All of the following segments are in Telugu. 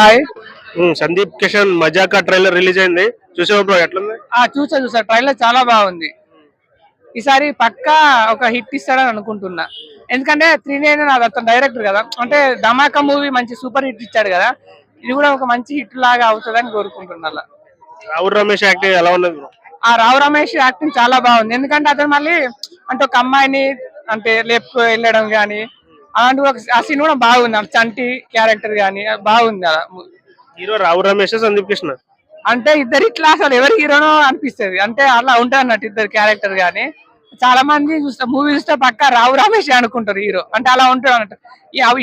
Hi Sundeep Kishan Mazaka trailer release అయింది. చూసావా బ్రో ఎట్లుంది? ఆ చూసా చూసా. ట్రైలర్ చాలా బాగుంది. ఈసారి పక్కా ఒక హిట్ ఇస్తాడని అనుకుంటున్నా. ఎందుకంటే త్రీ నైన్ అతను డైరెక్టర్ కదా. అంటే ధమాకా మూవీ మంచి సూపర్ హిట్ ఇచ్చాడు కదా. ఇది కూడా ఒక మంచి హిట్ లాగా అవుతుందని కోరుకుంటున్నా. రావుల్ రమేష్ యాక్టింగ్ ఎలా ఉన్నది ఆ రావు రమేష్ యాక్టింగ్ చాలా బాగుంది. ఎందుకంటే అతను మళ్ళీ అంటే ఒక అమ్మాయిని అంటే లేపుకు వెళ్ళడం కానీ అలాంటి ఒక ఆ సీన్ కూడా బాగుంది. చంటి క్యారెక్టర్ కానీ బాగుంది అలా. హీరో రావుల్ రమేష్ సందీప్ కిషన్ అంటే ఇద్దరు ఇట్లా అసలు ఎవరి హీరోనో అనిపిస్తుంది. అంటే అలా ఉంటుంది అన్నట్టు ఇద్దరు క్యారెక్టర్ గానీ. చాలా మంది చూస్తే మూవీ చూస్తే పక్క రావు రమేష్ అనుకుంటారు హీరో. అంటే అలా ఉంటాడు అన్నట్టు.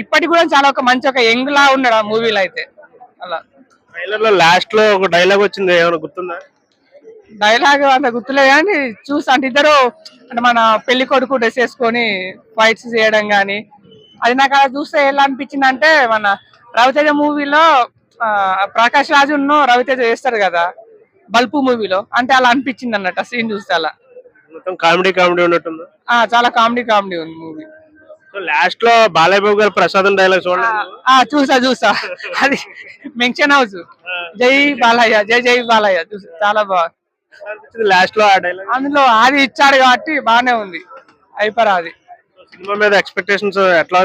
ఇప్పటికి కూడా చాలా ఒక మంచి ఒక యంగ్ లా ఉన్నాడు ఆ మూవీలో అయితే. అలా. ట్రైలర్లో లాస్ట్లో ఒక డైలాగ్ వచ్చింది ఏమైనా గుర్తుందా? డైలాగ్ అంత గుర్తులేదు కానీ చూసి అంటే ఇద్దరు అంటే మన పెళ్ళి కొడుకు డ్రెస్ వేసుకొని ఫైట్స్ చేయడం కానీ అది నాకు అలా చూస్తే ఎలా అనిపించింది అంటే మన రవితేజ మూవీలో ప్రకాష్ రాజును రవితేజ చేస్తారు కదా బల్పు మూవీలో. అంటే అలా అనిపించింది అన్నట్టు సీన్ చూస్తే అలా. కామెడీ కామెడీ ఉన్నట్టుంది? ఆ చాలా కామెడీ కామెడీ ఉంది మూవీ. లాస్ట్లో బాలయ్య బాబు గారు ప్రసాదం డైలాగ్ చూడండి. ఆ చూసా చూసా. అది మెన్షన్ హౌస్. జై బాలయ్య జై జై బాలయ్య. చూసా చాలా బాగా లాస్ట్లో అందులో ఆది ఇచ్చాడు కాబట్టి బాగానే ఉంది. అయిపోరా అది సినిమా మీద ఎక్స్పెక్టేషన్స్ ఎట్లా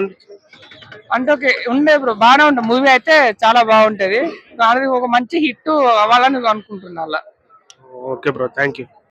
అంటే ఓకే ఉండే బ్రో బాగానే ఉంటుంది మూవీ అయితే చాలా బాగుంటది. దానికి ఒక మంచి హిట్ అవ్వాలని అనుకుంటున్నా అలా. Okay bro thank you